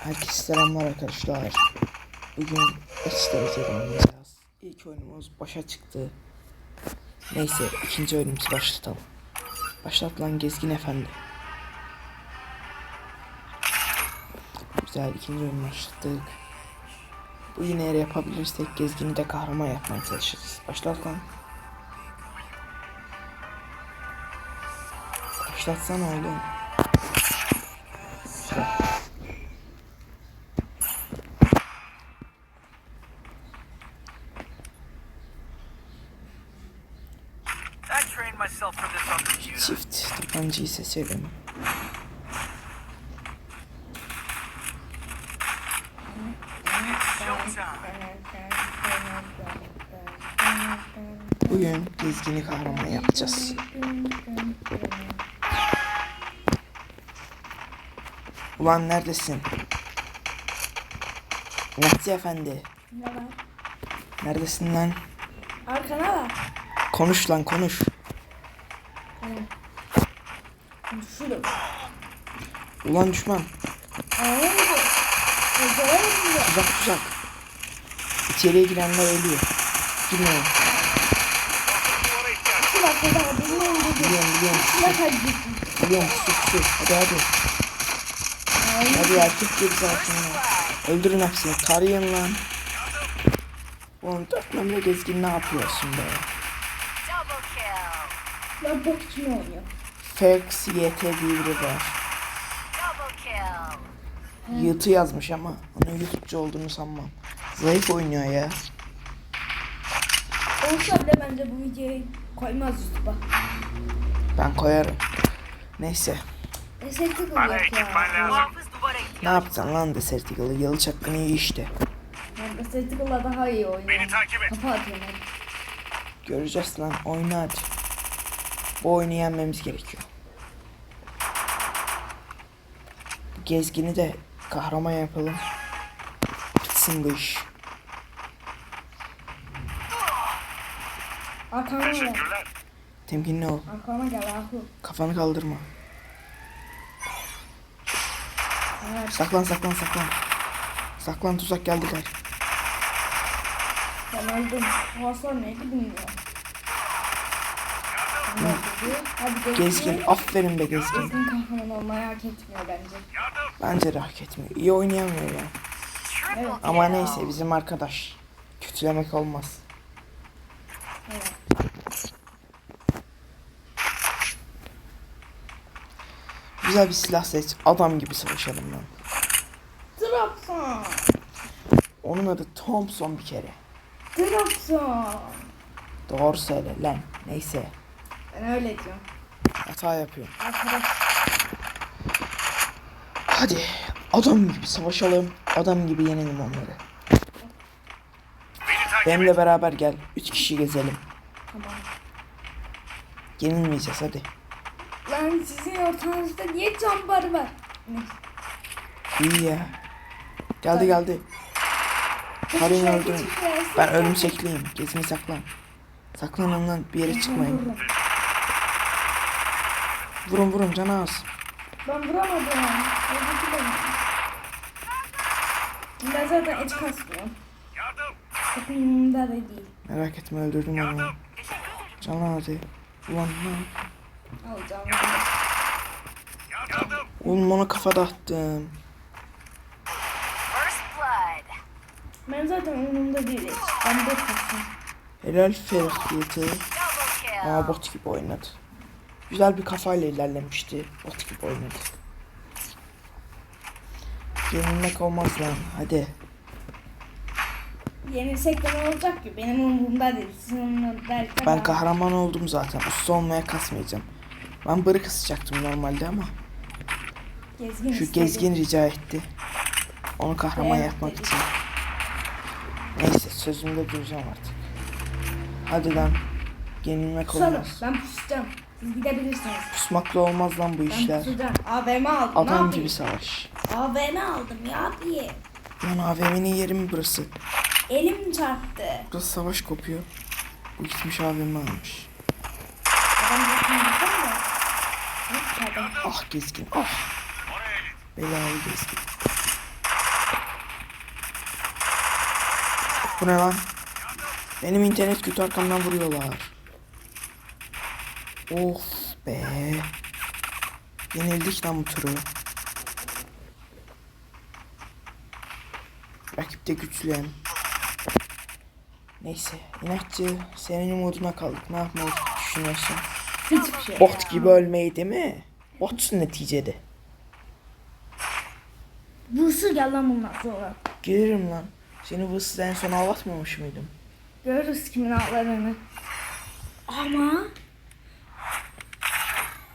Herkese selamlar arkadaşlar. Bugün Exter'de oynayacağız. İlk oyunumuz başa çıktı. Neyse ikinci oyunumuzu başlatalım. Başlat lan Gezgin Efendi. Güzel ikinci oyun başladık. Bu yine eğer yapabilirsek Gezgin'i de kahraman yapmaya çalışırız. Başlat lan. Başlatsana oğlum. Seçelim. Showtime. Bugün gezgini kahraman yapacağız. Ulan neredesin? Natsi efendi. Ne var? Neredesin lan? Arkana bak. Konuş lan konuş. Ulan düşman. Tuzak tuzak. İçeriye girenler ölüyor. Girmeyin. Biliyorum biliyorum. Biliyorum pusu pusu. Hadi hadi. Hadi erkek gibi zaten. Öldürün hepsini. Tarayın lan. Oğlum dörtlemle gezgin ne yapıyorsun be? Double kill. Ben bok için oynuyor. Fex YT diye biri var. Yığıtı yazmış ama onun YouTube'cu olduğunu sanmam. Zayıf oynuyor ya. Olsa bile bence bu videoyu koymaz YouTube'a. Ben koyarım. Neyse. Olacak ekipman ya. Ne yapacaksın lan Deserticalı? Yalı çapkını iyi işte. Yani Esetik ola daha iyi oynuyor. Beni takip et. Kafa atıyorum hadi. Göreceğiz lan. Oyna hadi. Bu oyunu yenmemiz gerekiyor. Bu gezgini de kahraman yapalım. Bitsin bu iş. Arkama gel. Teşekkürler. Temkinli ol. Arkama gel Ahu. Kafanı kaldırma. Evet. Saklan saklan saklan. Saklan tuzak geldiler. Ben öldüm. O hasar neydi bilmiyorum. Hadi Gezgin. Aferin be gezgin. Gezgin kahraman olmayı hak etmiyor bence. Bence de hak etmiyor. İyi oynayamıyor ya. Evet. Ama neyse bizim arkadaş. Kötülemek olmaz. Evet. Güzel bir silah seç. Adam gibi savaşalım lan. Trabzon. Onun adı Thompson bir kere. Trabzon. Doğru söyle lan. Neyse. Ben öyle diyorum. Hata yapıyorum. Arkadaş. Hadi. Adam gibi savaşalım. Adam gibi yenelim onları. Benimle beraber gel. Üç kişi gezelim. Tamam. Yenilmeyeceğiz hadi. Lan sizin ortanızda niye cambar var? İyi ya. Geldi geldi. Tarayın Şarkı öldürün. ya, Ben örümcekliyim. Gezmeyi saklan. Saklanın lan bir yere çıkmayın. Vurun vurun canı az. Ben vuramadım. Öldürdü beni. Ben zaten et kasmıyorum. Yardım. Sakın yanımda da değil. Merak etme öldürdüm onu. Yardım. Canı hadi. Ulan lan. Alacağım. Yardım. Oğlum onu kafada attım. First blood. Ben zaten umurumda değil. Ben de kasmıyorum. Helal. Double kill. Aa bot gibi oynadı. Güzel bir kafayla ilerlemişti. Bot gibi oynadı. Yenilmek olmaz lan. Hadi. Yenilsek de ne olacak ki? Benim umurumda değil. Sizin umurumda derken Ben kahraman oldum zaten. Usta olmaya kasmayacağım. Ben bırı kısacaktım normalde ama. gezgin Şu istedi. gezgin rica etti. Onu kahraman Evet, yapmak dedi. için. Neyse sözümde duracağım artık. Hadi lan. Yenilmek olmaz. Ben pusacağım. Siz gidebilirsiniz. Pusmakla olmaz lan bu işler. Ben AVM aldım. Adam gibi savaş. AVM aldım ya abi. Lan AVM'nin yeri mi burası? Elim çarptı. Burası savaş kopuyor. Bu gitmiş AVM almış. Adam bakın mı? Ah gezgin ah. Belalı gezgin. Bu ne lan? Benim internet kötü arkamdan vuruyorlar. Of be. Yenildik lan bu turu. Rakip de güçlü hem. Neyse inatçı senin umuduna kaldık. Ne yapmayı düşünüyorsun? Hiçbir şey. Bot gibi ölmeyi değil mi? Botsun neticede. Bursu gel lan bundan sonra. Gelirim lan. Seni vıssız en son ağlatmamış mıydım? Görürüz kimin ağlarını. Ama...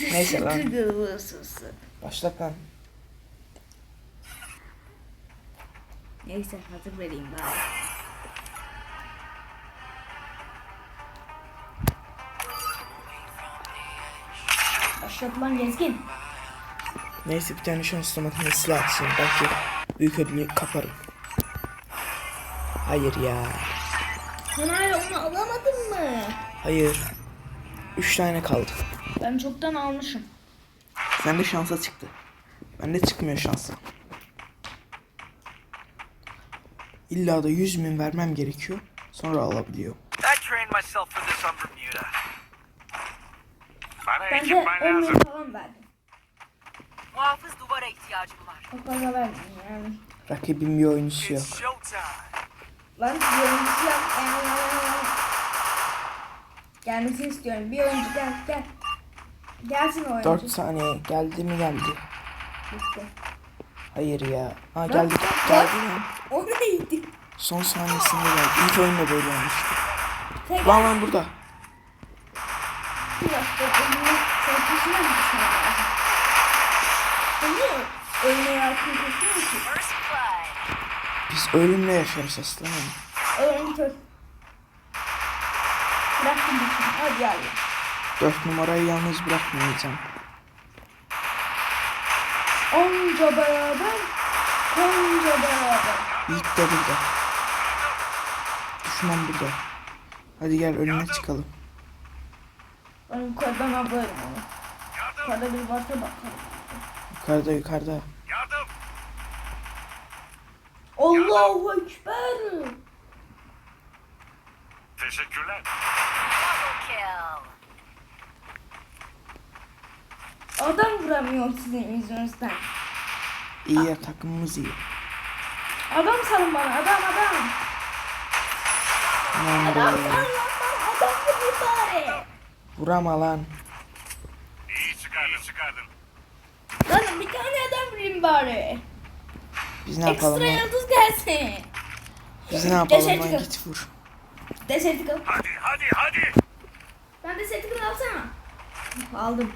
Neyse lan. Başlat lan. Neyse hazır vereyim bari. Başlat lan gezgin. Neyse bir tane şans domatesine silah atayım. Belki büyük ödülü kaparım. Hayır ya. Sen hala onu alamadın mı? Hayır. Üç tane kaldı. Ben çoktan almışım. Sen de şansa çıktı. Bende çıkmıyor şansa. İlla da 100 bin vermem gerekiyor. Sonra alabiliyor. Ben de ekipman 10 lazım. bin falan verdim. Muhafız duvara ihtiyacım var. O kadar verdim yani. Rakibim bir oyuncusu yok. Lan bir oyuncu yap. Gelmesini istiyorum. Bir oyuncu gel gel. Gelsin o oyuncu. 4 saniye geldi mi geldi. Bitti. Hayır ya. Ha geldi geldi lan. O neydi? Son saniyesinde geldi. İlk oyunda böyle olmuştu. Tek Lan lan burada. bir dakika. Oyunu sevgisine mi düşmeye lazım? Kesiyor ki? Biz ölümle yaşarız aslanım. Oyunu kör. Bıraktım bütün. Hadi yani. 4 numarayı yalnız bırakmayacağım. Onca beraber. Onca beraber. Yiğit de burada. Düşman burada. Hadi gel önüne çıkalım. Ben yukarıdan avlarım onu. Yukarıda bir varsa bakalım. Yukarıda yukarıda. Yardım. Allahu Ekber. Teşekkürler. Double kill. Adam vuramıyor sizin yüzünüzden. İyi ya takımımız iyi. Adam salın bana. Adam adam. Aman Adam salın lan. Adam vurayım bari. Vurama lan. İyi çıkardın çıkardın. Lan bir tane adam vurayım bari. Biz ne yapalım Ekstra lan? yıldız gelsin. Biz ne yapalım Deşer lan git vur. Desertical. Hadi hadi hadi. Ben Desertical alsana. Aldım.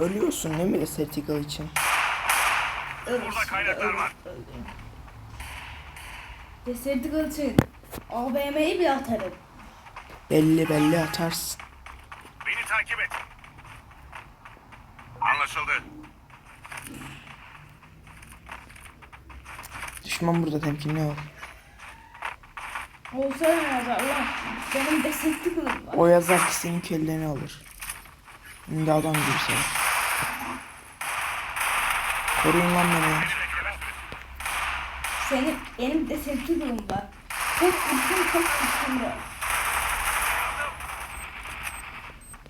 Ölüyorsun değil mi Celtical için? Burada kaynaklar var. Desertical için AVM'yi bir atarım. Belli belli atarsın. Beni takip et. Anlaşıldı. Düşman burada temkinli ol. Olsa yazar lan? Benim Desertical'ım var. O yazar ki senin kelleni alır. Şimdi adam gibi sen. Koruyun lan beni. Senin, benim Desertical'ım var. Çok güçlü, çok güçlü.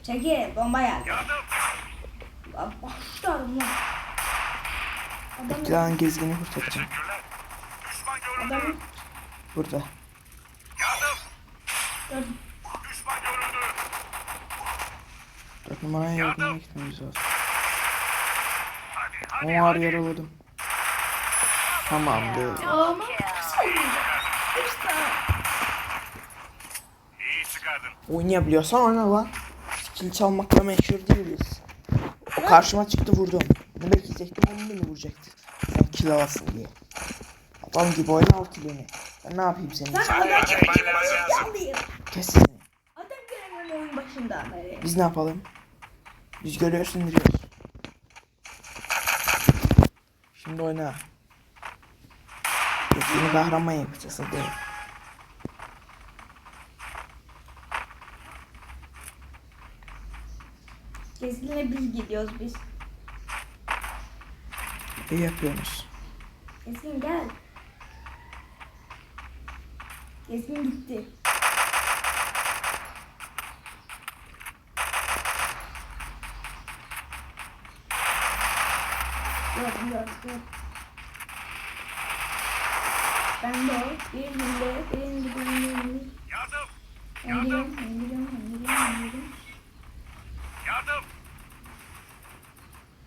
Çekil, bomba geldi. Yardım. Lan başlarım lan. Adam, lan gezgini kurtaracağım. Adam, Burada. Yardım. Düşman görüldü. 4 numaraya yardıma gitmemiz lazım. Ağır hadi. yaraladım. Tamamdır. Ama. İyi çıkardın. Oynayabiliyorsan oyna lan. Kill çalmakla meşhur değiliz. O karşıma çıktı vurdum. Ne bekleyecektim onu da mı vuracaktı? Sen kill alasın diye. Adam gibi oyna al killini. Ben ne yapayım senin Ben için? adam göremiyorum. lazım. Yalıyım. Kes sesini. Adam göremiyorum oyun başından beri. Biz ne yapalım? Biz görüyoruz indiriyoruz. Şimdi oyna. Yeni kahraman yapacağız hadi. Gezginle biz gidiyoruz biz. İyi yapıyorsunuz. Gezgin gel. Gezgin gitti. Yok. Ben de bir günde günde bir günde Yardım. ben gidiyorum ben gidiyorum. Yardım.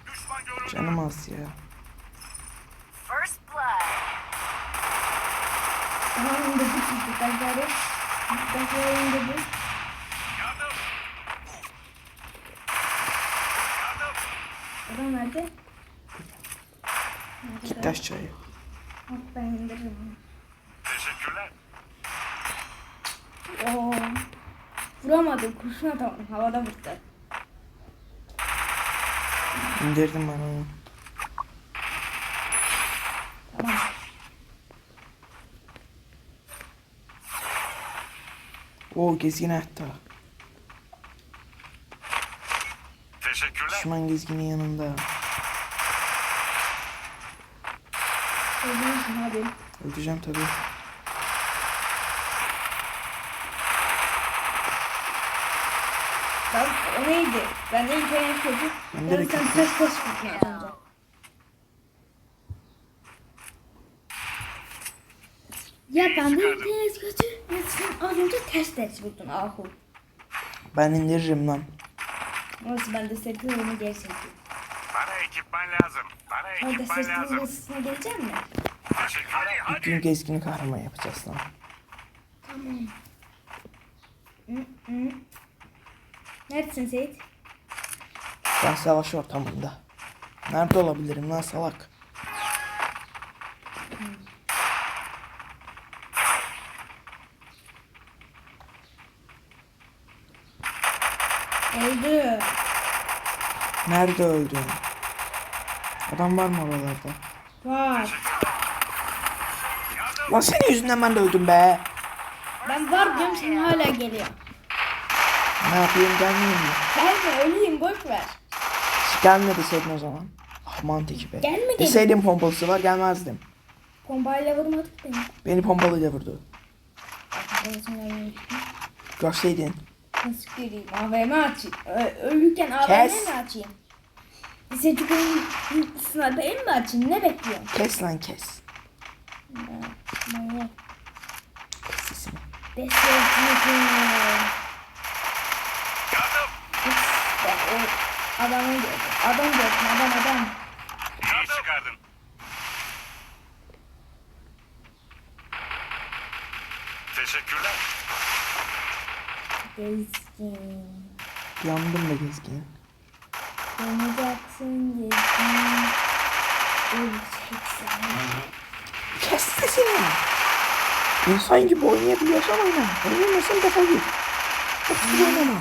Düşman görüldü. Canım az ya. First blood. Aha indirdik biz diktatörü. Diktatörü indirdik. Yardım. Yardım. Adam nerede? Gitti aşağıya. Ben indiririm. Teşekkürler. Oo. Vuramadım kurşun atamadım havada vurdu. İndirdim ben onu. Tamam. Oo gezgin hatta. Teşekkürler. Düşman gezginin yanında. Öldürürsün hadi. Öldüreceğim tabii. Lan o neydi? Ben de ilk en kötü. Ben de Ben sen ters ters vurdun az önce. Ya ben de en kötü. Ya sen az önce ters ters vurdun ahu. Ben indiririm lan. Nasıl ben de sekiz oyunu gerçekten. Bana ekipman lazım. Orada lazım. odasına geleceğim mi? Bugün gezgini kahraman yapacağız lan. Tamam. Hı hı. Neredesin Seyit? Ben savaş ortamında. Nerede olabilirim lan salak? Öldü. Nerede öldün? Adam var mı oralarda? Var. Lan senin yüzünden ben de öldüm be. Ben var diyorum sen hala geliyor. Ne yapayım gelmeyeyim mi? Gelme öleyim boş ver. Gelme deseydin o zaman. Aman teki be. Gelme dedim. Deseydin pompalısı var gelmezdim. Bombayla vurmadık beni. Beni pompalıyla vurdu. Görseydin. Nasıl göreyim? AVM açayım. Ö- ölürken AVM mi açayım? Bize çıkayım sniper'ı mı açayım? Ne bekliyorsun? Kes lan kes. Ya, Manyak. Kes. Destekliyorum. Yardım. Ben o adamı gördüm. Adam gördüm. Adam adam. İyi çıkardın. Teşekkürler. Gezgin. Yandım da gezgin. Yanacaksın gezgin. Öleceksin. Kes sesini. İnsan gibi oynayabiliyorsan oyna. Oynamıyorsan defol git. Defol oynama.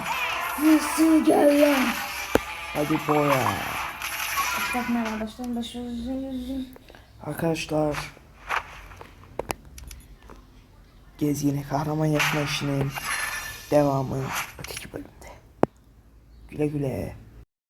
Nasıl görüyorum? Hadi boya. Başlatmaya başlayalım. Başlayalım. Arkadaşlar. Gezgini kahraman yapma işinin devamı öteki bölümde. Güle güle.